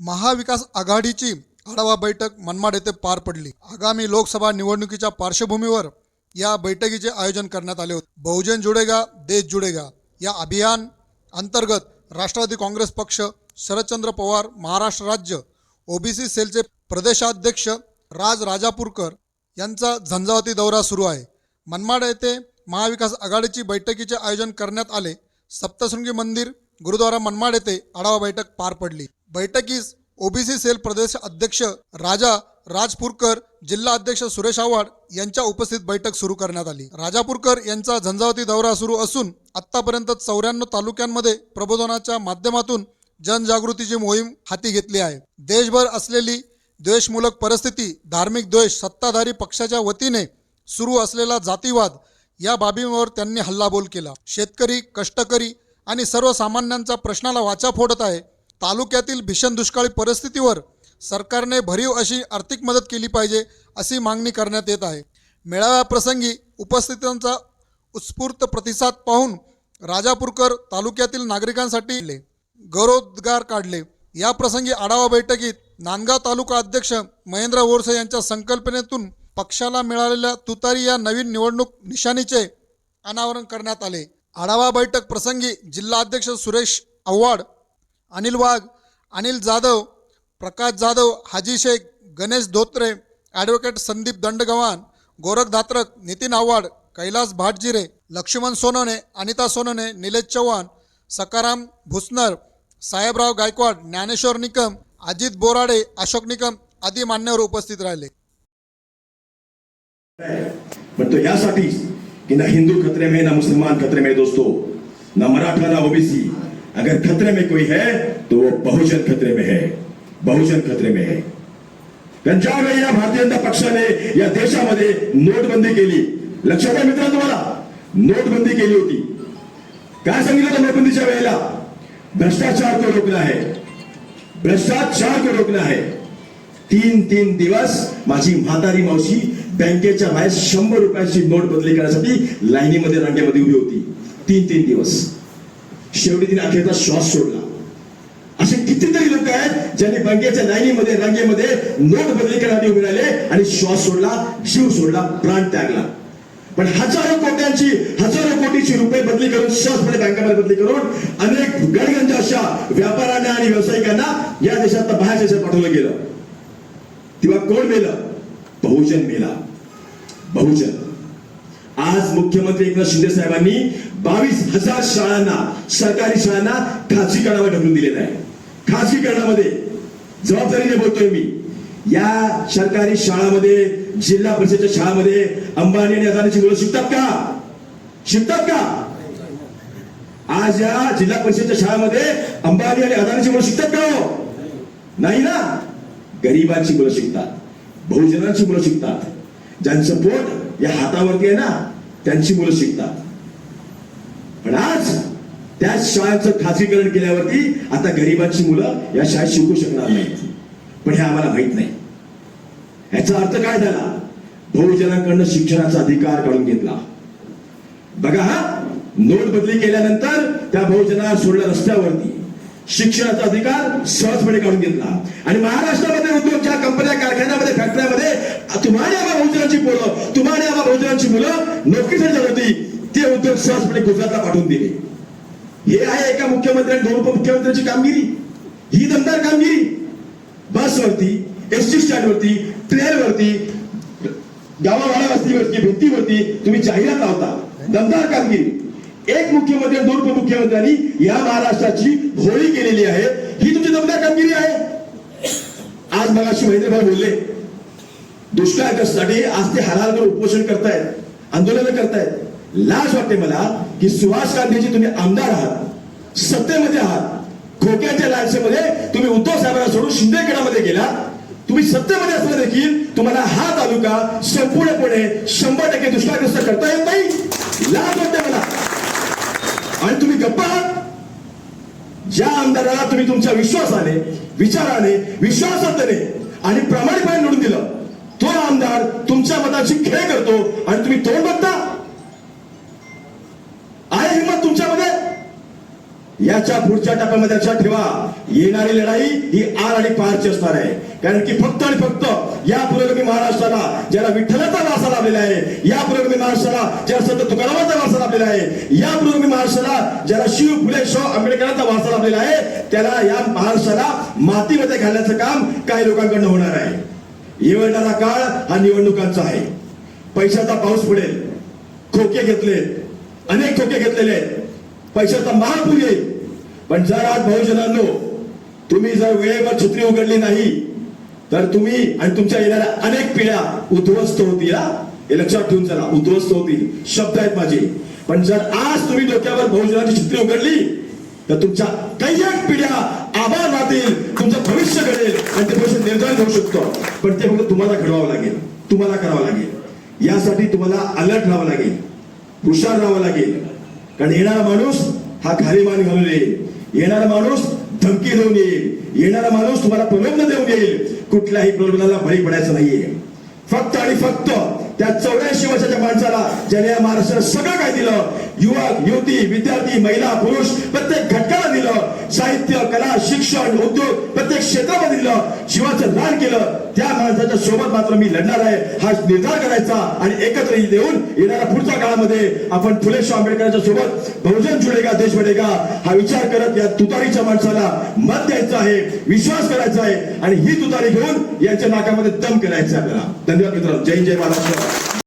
महाविकास आघाडीची आढावा बैठक मनमाड येथे पार पडली. आगामी लोकसभा निवडणुकीच्या पार्श्वभूमीवर या बैठकीचे आयोजन करण्यात आले होते. बहुजन जुडेगा देश जुडेगा या अभियान अंतर्गत राष्ट्रवादी काँग्रेस पक्ष शरदचंद्र पवार महाराष्ट्र राज्य ओबीसी सेलचे प्रदेशाध्यक्ष राज राजापूरकर यांचा झंझावती दौरा सुरू आहे. मनमाड येथे महाविकास आघाडीची बैठकीचे आयोजन करण्यात आले. सप्तशृंगी मंदिर गुरुद्वारा मनमाड येथे आढावा बैठक पार पडली. बैठकीस ओबीसी सेल प्रदेश अध्यक्ष राजा राजपूरकर जिल्हा अध्यक्ष सुरेश आव्हाड यांच्या उपस्थित बैठक सुरू करण्यात आली. राजापूरकर यांचा झंझावती दौरा सुरू असून आतापर्यंत चौऱ्याण्णव तालुक्यांमध्ये प्रबोधनाच्या माध्यमातून जनजागृतीची मोहीम हाती घेतली आहे. देशभर असलेली द्वेषमूलक परिस्थिती धार्मिक द्वेष सत्ताधारी पक्षाच्या वतीने सुरू असलेला जातीवाद या बाबींवर त्यांनी हल्लाबोल केला. शेतकरी कष्टकरी आणि सर्वसामान्यांचा प्रश्नाला वाचा फोडत आहे. तालुक्यातील भीषण दुष्काळी परिस्थितीवर सरकारने भरीव अशी आर्थिक मदत केली पाहिजे अशी मागणी करण्यात येत आहे. मेळाव्याप्रसंगी उपस्थितांचा उत्स्फूर्त प्रतिसाद पाहून राजापूरकर तालुक्यातील नागरिकांसाठी गौरवोद्गार काढले. या प्रसंगी आढावा बैठकीत नांदगाव तालुका अध्यक्ष महेंद्र वोरसे यांच्या संकल्पनेतून पक्षाला मिळालेल्या तुतारी या नवीन निवडणूक निशाणीचे अनावरण करण्यात आले. आढावा बैठक प्रसंगी जिल्हा अध्यक्ष सुरेश आव्हाड अनिल वाघ अनिल जाधव प्रकाश जाधव हाजी शेख गणेश धोत्रे ॲडव्होकेट संदीप दंडगवान गोरख धात्रक नितीन आव्हाड कैलास भाटजिरे लक्ष्मण सोनवणे अनिता सोनवणे निलेश चव्हाण सकाराम भुसनर साहेबराव गायकवाड ज्ञानेश्वर निकम अजित बोराडे अशोक निकम आदी मान्यवर उपस्थित राहिले. पण तो यासाठी कि ना हिंदू खतरे में ना मुसलमान खतरे में दोस्तों ना मराठा ना ओबीसी अगर खतरे में कोई है तो वो बहुजन खतरे में है बहुजन खतरे में है कारण ज्यावेळी या भारतीय जनता पक्षाने या देशामध्ये नोटबंदी केली लक्षात आहे मित्रांनो तुम्हाला नोटबंदी केली होती काय सांगितलं होतं नोटबंदीच्या वेळेला भ्रष्टाचार को रोकना है भ्रष्टाचार को रोकना है तीन तीन दिवस माझी म्हातारी मावशी बँकेच्या बाहेर शंभर रुपयाची नोट बदली करण्यासाठी लाईनीमध्ये रांगेमध्ये उभी होती. तीन तीन दिवस. शेवटी तिने अखेरचा श्वास सोडला. असे कितीतरी लोक आहेत ज्यांनी बँकेच्या लाईनीमध्ये रांगेमध्ये नोट बदली करण्यासाठी उभे राहिले आणि श्वास सोडला जीव सोडला प्राण त्यागला. पण हजारो कोट्यांची हजारो कोटीची रुपये बदली करून सहजपणे बँकामध्ये बदली करून अनेक गणगंज अशा व्यापाऱ्यांना आणि व्यावसायिकांना या देशात बाहेर देशात पाठवलं गेलं. तेव्हा कोण मेलं? बहुजन मेला. बहुजन. आज मुख्यमंत्री एकनाथ शिंदे साहेबांनी बावीस हजार शाळांना सरकारी शाळांना खाजगीकरणावर ढकलून दिलेलं आहे. खाजगीकरणामध्ये जबाबदारीने बोलतोय मी. या सरकारी शाळामध्ये जिल्हा परिषदेच्या शाळामध्ये अंबानी आणि अदानीची मुलं शिकतात का? शिकतात का? आज या जिल्हा परिषदेच्या शाळामध्ये अंबानी आणि अदानीची मुलं शिकतात का हो? नाही ना? गरिबांची मुलं शिकतात बहुजनांची मुलं शिकतात. ज्यांचं पोट या हातावरती आहे ना त्यांची मुलं शिकतात. पण आज त्या शाळेचं खासगीकरण केल्यावरती आता गरीबांची मुलं या शाळेत शिकू शकणार नाहीत. पण हे आम्हाला माहीत नाही. याचा अर्थ काय झाला? बहुजनांकडनं शिक्षणाचा अधिकार काढून घेतला. बघा हा नोट बदली केल्यानंतर त्या बहुजनाला सोडलं रस्त्यावरती. शिक्षणाचा अधिकार सहजपणे काढून घेतला. आणि महाराष्ट्रामध्ये उद्योगच्या कंपन्या कारखान्यामध्ये फॅक्टरीमध्ये तुम्हाला आम्हा बहुजनांची पोरं तुम्हाला आम्हा बहुजनांची मुलं नोकरीसाठी जात होती. ते उद्योग सहजपणे गुजरातला पाठवून दिले. हे आहे एका मुख्यमंत्री आणि दोन उपमुख्यमंत्र्यांची कामगिरी. ही दमदार कामगिरी. बसवरती एस टी स्टँड वरती ट्रेन वरती गावावाडा वस्तीवरती भिंतीवरती तुम्ही जाहिरात लावता. दमदार कामगिरी. एक मुख्यमंत्री दोन उपमुख्यमंत्र्यांनी या महाराष्ट्राची होळी केलेली आहे. ही तुमची दमदार कामगिरी आहे. आज मगाशी महेंद्रभाई बोलले दुष्काळग्रस्तासाठी आज ते हालाल उपोषण करतायत आंदोलन करतायत. लाज वाटते मला की सुभाष गांधीजी तुम्ही आमदार आहात सत्तेमध्ये आहात खोक्याच्या लालसेमध्ये तुम्ही उद्धव साहेबांना सोडून शिंदेगडामध्ये गेला. तुम्ही सत्तेमध्ये असताना देखील तुम्हाला हा तालुका संपूर्णपणे शंभर टक्के दुष्काळग्रस्त करता येत नाही. लाज वाटते आणि तुम्ही गप्पा आहात ज्या आमदाराला तुम्ही तुमच्या विश्वासाने विचाराने विश्वासाने आणि प्रामाणिकपणे निवडून दिलं तो आमदार तुमच्या मताची खेळ करतो आणि तुम्ही तोंड बघता. याच्या पुढच्या टप्प्यामध्ये लक्षात ठेवा येणारी लढाई ही आर आणि पारची असणार आहे. कारण की फक्त आणि फक्त या पुरोगामी महाराष्ट्राला ज्याला विठ्ठलाचा वारसा लाभलेला आहे या पुरोगामी महाराष्ट्राला ज्याला संत तुकारामाचा वारसा लाभलेला आहे या पुरोगामी महाराष्ट्राला ज्याला शिव फुले शाह आंबेडकरांचा वारसा लाभलेला आहे त्याला या महाराष्ट्राला मातीमध्ये घालण्याचं काम काही लोकांकडनं होणार आहे. येणारा काळ हा निवडणुकांचा आहे. पैशाचा पाऊस पडेल खोके घेतले अनेक खोके घेतलेले आहेत. पैशाचा महापूर येईल पण जर आज बहुजनांनो तुम्ही जर वेळेवर छत्री उघडली नाही तर तुम्ही आणि तुमच्या येणाऱ्या अनेक पिढ्या उद्ध्वस्त होतील हे? लक्षात ठेवून चला उद्ध्वस्त होतील. शब्द आहेत माझे. पण जर आज तुम्ही डोक्यावर बहुजनाची छत्री उघडली तर तुमच्या कैयक पिढ्या आभार राहतील तुमचं भविष्य घडेल आणि ते भविष्य निर्धारित होऊ शकतो. पण ते फक्त तुम्हाला घडवावं लागेल तुम्हाला करावं लागेल. यासाठी तुम्हाला अलर्ट राहावं लागेल हुशार राहावं लागेल. कारण येणारा माणूस हा खालीमान घालून येईल. येणारा माणूस धमकी देऊन येईल. येणारा माणूस तुम्हाला प्रलोभन देऊन येईल. कुठल्याही प्रलोभनाला बळी पडायचं नाहीये. फक्त आणि फक्त त्या चौऱ्याऐंशी वर्षाच्या माणसाला ज्याने या महाराष्ट्राला सगळं काय दिलं युवक युवती विद्यार्थी महिला पुरुष प्रत्येक घटक साहित्य कला शिक्षण उद्योग प्रत्येक क्षेत्रामध्ये दिलं जीवाचं रान केलं त्या माणसाच्या सोबत मात्र मी लढणार आहे. हा निर्धार करायचा आणि एकत्र देऊन येणाऱ्या पुढच्या काळामध्ये आपण फुले शाह आंबेडकरांच्या सोबत बहुजन जुळेगा देश बनेगा हा विचार करत या तुतारीच्या माणसाला मत द्यायचं आहे विश्वास करायचा आहे आणि ही तुतारी घेऊन यांच्या नाकामध्ये दम करायचा आपल्याला. धन्यवाद मित्रांनो. जय जय महाराष्ट्र.